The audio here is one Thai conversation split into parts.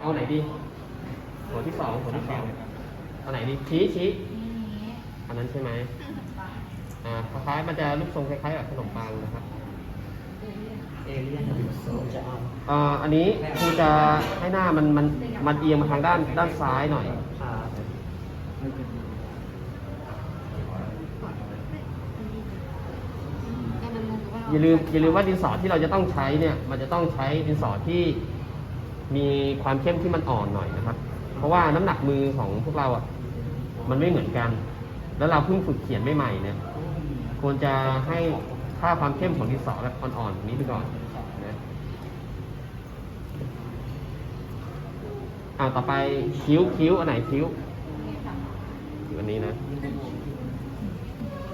เอาไหนดีหัวที่สองหัวที่สองเอาไหนดีชี้ชี้อันนั้นใช่ไหมอ่าคล้ายๆมันจะรูปทรงคล้ายๆแบบขนมปังนะครับเอเลี่ยนจะเอาอ่าอันนี้ครูจะให้หน้ามันมันมันเอียงมาทางด้านด้านซ้ายหน่อยครับอย่าลืมอย่าลืมว่าดินสอที่เราจะต้องใช้เนี่ย มันจะต้องใช้ดินสอที่ มีความเข้มที่มันอ่อนหน่อยนะครับ เพราะว่าน้ำหนักมือของพวกเราอะมันไม่เหมือนกัน แล้วเราเพิ่งฝึกเขียนใหม่ๆเนี่ยควรจะให้ค่าความเข้มของดินสอแบบอ่อนๆนี้ไปก่อนนะอ่าต่อไปคิ้วคิ้วอันไหนคิ้วคิ้วอันนี้นะ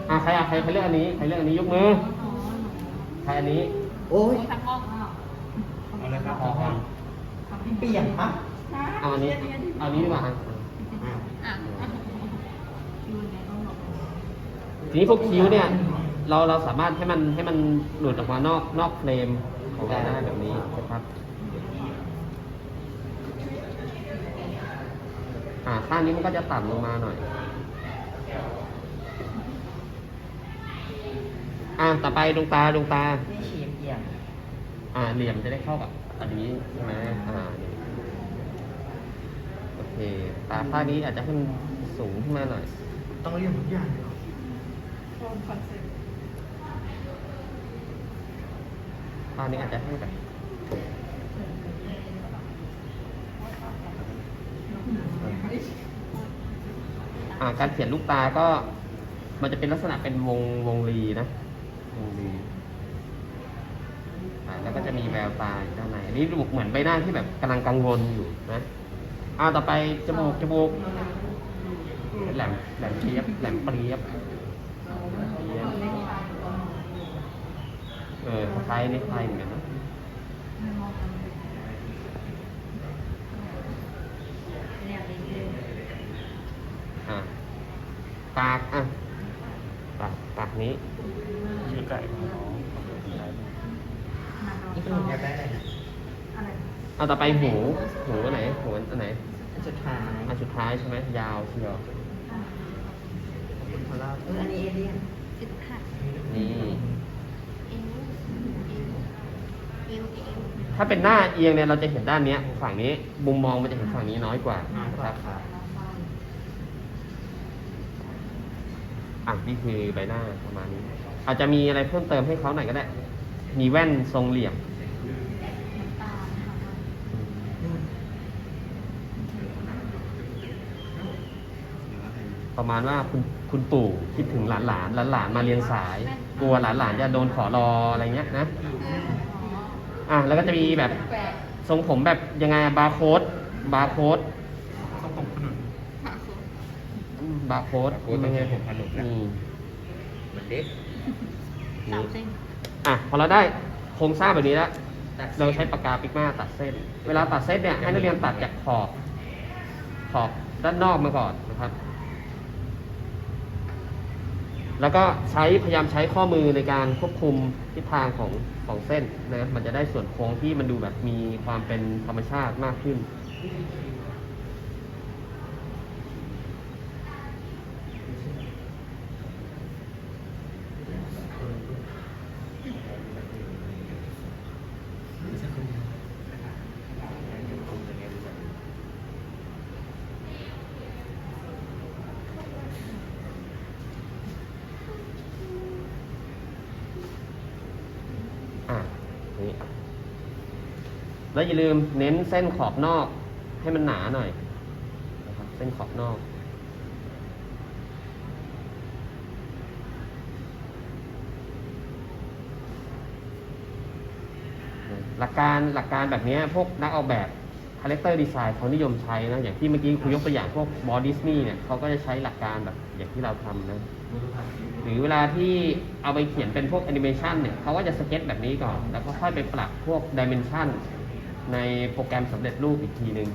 อ่าใครอะใครใครเลือกอันนี้ใครเลือกอันนี้ยกมือใครอันนี้ โอ้ย เอาเลยครับพอครับ เปลี่ยนปะเอาอันนี้เอาอันนี้ดีกว่าฮะอะทีนี้พวกคิ้วเนี่ย เราเราสามารถให้มันให้มันหลุดออกมานอกนอกเฟรมของเราได้แบบนี้นะครับอ่าข้างนี้มันก็จะต่ำลงมาหน่อย อ่าต่อไปดวงตาดวงตา นี่ฉีดเอี่ยมอ่าเหลี่ยมจะได้เข้ากับ อันนี้ใช่ไหมอ่านี่โอเคตาข้างนี้อาจจะให้มันสูงขึ้นมาหน่อย ต้องเรียนทุกอย่างเลยเหรอข้างนี้อาจจะให้แบบอ่าการเขียนลูกตาก็มันจะเป็นลักษณะเป็นวงวงรีนะวงรี อ่าแล้วก็จะมีแววตาอยู่ด้านในอันนี้ดูเหมือนใบหน้าที่แบบกำลังกังวลอยู่นะอ่าต่อไปจมูกจมูกแหลมแหลมเปรียบแหลมเปรียบเปรียบเออคล้ายนี่คล้ายเหมือนกันนะอ่าปากอะปากปากนี้ชื่อไก่ ของน้องนี่คืออยากได้อะไรนะเอาต่อไปหูหูอันไหนหูอันไหนอันสุดท้ายอันสุดท้ายใช่ไหมยาวเชียวคุณพอลล่าเอออันนี้เอเลี่ยนนี่ถ้าเป็นหน้าเอียงเนี่ยเราจะเห็นด้านเนี้ยฝั่งนี้ มุมมองมันจะเห็นฝั่งนี้น้อยกว่านะครับอะนี่คือใบหน้าประมาณนี้ อาจจะมีอะไรเพิ่มเติมให้เขาหน่อยก็ได้ มีแว่นทรงเหลี่ยม ประมาณว่าคุณคุณปู่คิดถึงหลานหลานหลานหลานๆมาเรียนสาย กลัวหลานหลานๆจะโดนขอรออะไรเงี้ยนะอะแล้วก็จะมีแบบทรงผมแบบยังไงบาร์โค้ดบาร์โค้ดต้องผมขนุนบาร์โค้ดบาร์โค้ดต้องใช้ผมขนุนนะอืมเหมือนเด็กนี่อะพอเราได้โครงสร้างแบบนี้แล้วเราใช้ปากกาปิกมาตัดเส้น เวลาตัดเส้นเนี่ยให้นักเรียนตัดจากขอบขอบด้านนอกมาก่อนนะครับ แล้วก็ใช้พยายามใช้ข้อมือในการควบคุมทิศทางของของเส้นนะมันจะได้ส่วนโค้งที่มันดูแบบมีความเป็นธรรมชาติมากขึ้น อะ นี้ แล้วอย่าลืมเน้นเส้นขอบนอกให้มันหนาหน่อยนะครับเส้นขอบนอกหลักการหลักการแบบนี้พวกนักออกแบบาแรคเตอร์ดีไซน์เขานิยมใช้นะ อย่างที่เมื่อกี้ครูยกตัวอย่างพวกบอดิสนีย์เนี่ยเขาก็จะใช้หลักการแบบอย่างที่เราทำนะหรือเวลาที่เอาไปเขียนเป็นพวกแอนิเมชันเนี่ยเขาก็จะสเก็ตแบบนี้ก่อน แล้วก็ค่อยไปปรับพวกดิเมนชันในโปรแกรมสำเร็จรูปอีกทีหนึ่ง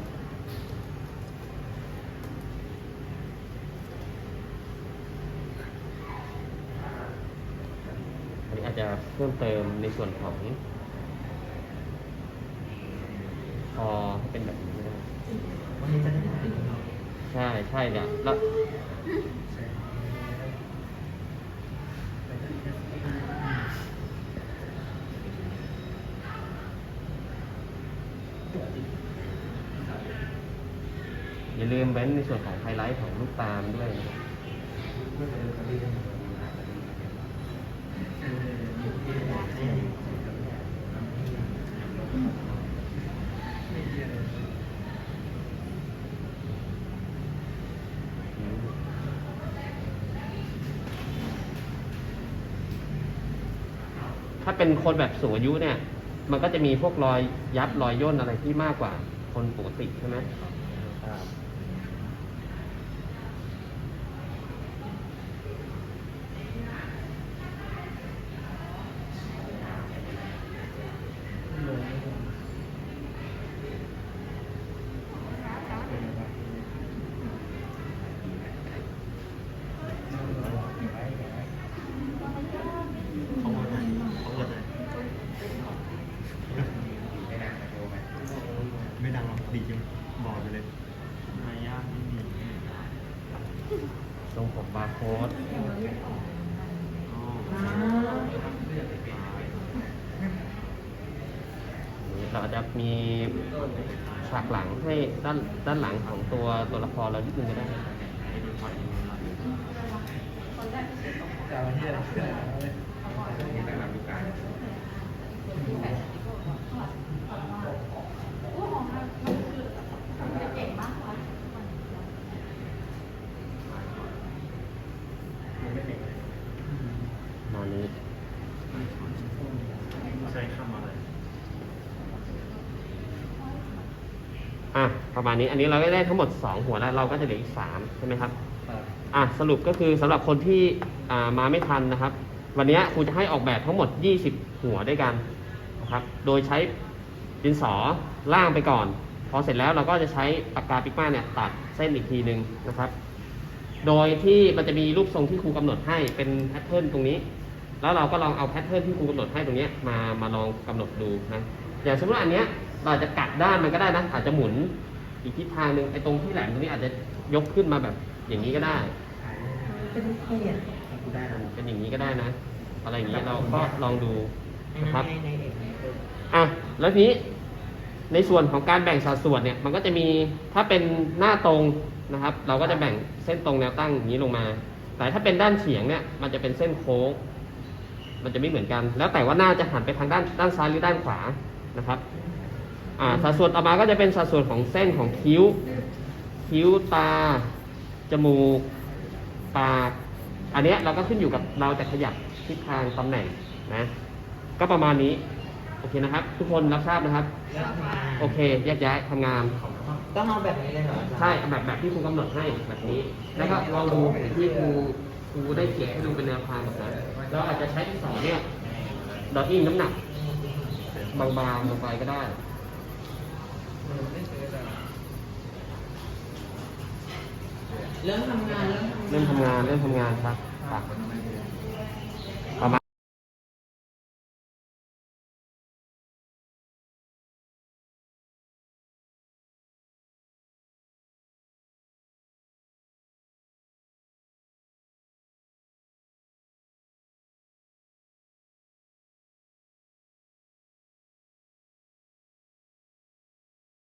อันนี้อาจจะเพิ่มเติมในส่วนของพ อให้เป็นแบบนี้ก็ได้นี้จะได้หายใช่ใช่เนี่ยแล้วอย่าลืมเว้นในส่วนของไฮไลท์ของลูกตามด้วยนะครับ ถ้าเป็นคนแบบสูงอายุเนี่ย มันก็จะมีพวกรอยยับรอยย่นอะไรที่มากกว่าคนปกติใช่ไหม เขาบอกนะเขาบอกนะไม่ดังหรอกดีจริงบอกไปเลยมายากไม่มี ตรงผมบาร์ โค้ดอ๋อเราจะมีฉากหลังให้ด้านด้านหลังของตัวตัวละครเรานิดนึงก็ได้ตอนนี้ ใช้คำอะไร อะประมาณนี้อันนี้เราก็ได้ทั้งหมด 2 หัวแล้วเราก็จะเหลืออีก3ใช่ไหมครับอะสรุปก็คือสำหรับคนที่อ่ามาไม่ทันนะครับ วันนี้ครูจะให้ออกแบบทั้งหมด 20 หัวด้วยกันนะครับ โดยใช้ดินสอล่างไปก่อน พอเสร็จแล้วเราก็จะใช้ปากกาปิกมาเนี่ยตัดเส้นอีกทีหนึ่งนะครับ โดยที่มันจะมีรูปทรงที่ครูกำหนดให้เป็นแพทเทิร์นตรงนี้ แล้วเราก็ลองเอาแพทเทิร์นที่ครูกำหนดให้ตรงเนี้ยมามาลองกำหนดดูนะอย่างสมมติว่าอันเนี้ย เราอาจจะกัดด้านมันก็ได้นะอาจจะหมุนอีกทิศทางหนึ่งไอ้ตรงที่แหลมตรงนี้อาจจะยกขึ้นมาแบบอย่างนี้ก็ได้ เป็นเพียรได้เป็นอย่างนี้ก็ได้นะ อะไรอย่างนี้เราก็ลองดูนะครับในในเอกในเอกอะแล้วทีนี้ในส่วนของการแบ่งสัดส่วนเนี่ย มันก็จะมีถ้าเป็นหน้าตรงนะครับ เราก็จะแบ่งเส้นตรงแนวตั้งอย่างนี้ลงมา แต่ถ้าเป็นด้านเฉียงเนี่ย มันจะเป็นเส้นโค้ง มันจะไม่เหมือนกัน แล้วแต่ว่าหน้าจะหันไปทางด้านด้านซ้ายหรือด้านขวานะครับ อ่าสัดส่วนต่อมาก็จะเป็นสัดส่วนของเส้นของคิ้ว คิ้วตา จมูก ปาก อันเนี้ยเราก็ขึ้นอยู่กับเราจะขยับทิศทางตำแหน่งนะ ก็ประมาณนี้ โอเคนะครับ ทุกคนรับทราบนะครับแล้วทำงานโอเคแยกย้ายทำงาน ต้องเอาแบบนี้เลยเหรอใช่แบบแบบที่ครูกำหนดให้แบบนี้ แล้วก็ลองดูอย่างที่ครูครูได้เขียนให้ดูเป็นแนวทางแบบนั้นเราอาจจะใช้ที่สองเนี่ยดอทอิงน้ำหนักบางๆลงไปก็ได้ เริ่มทำงานเริ่มเริ่มทำงานเริ่มทำงานครับครับ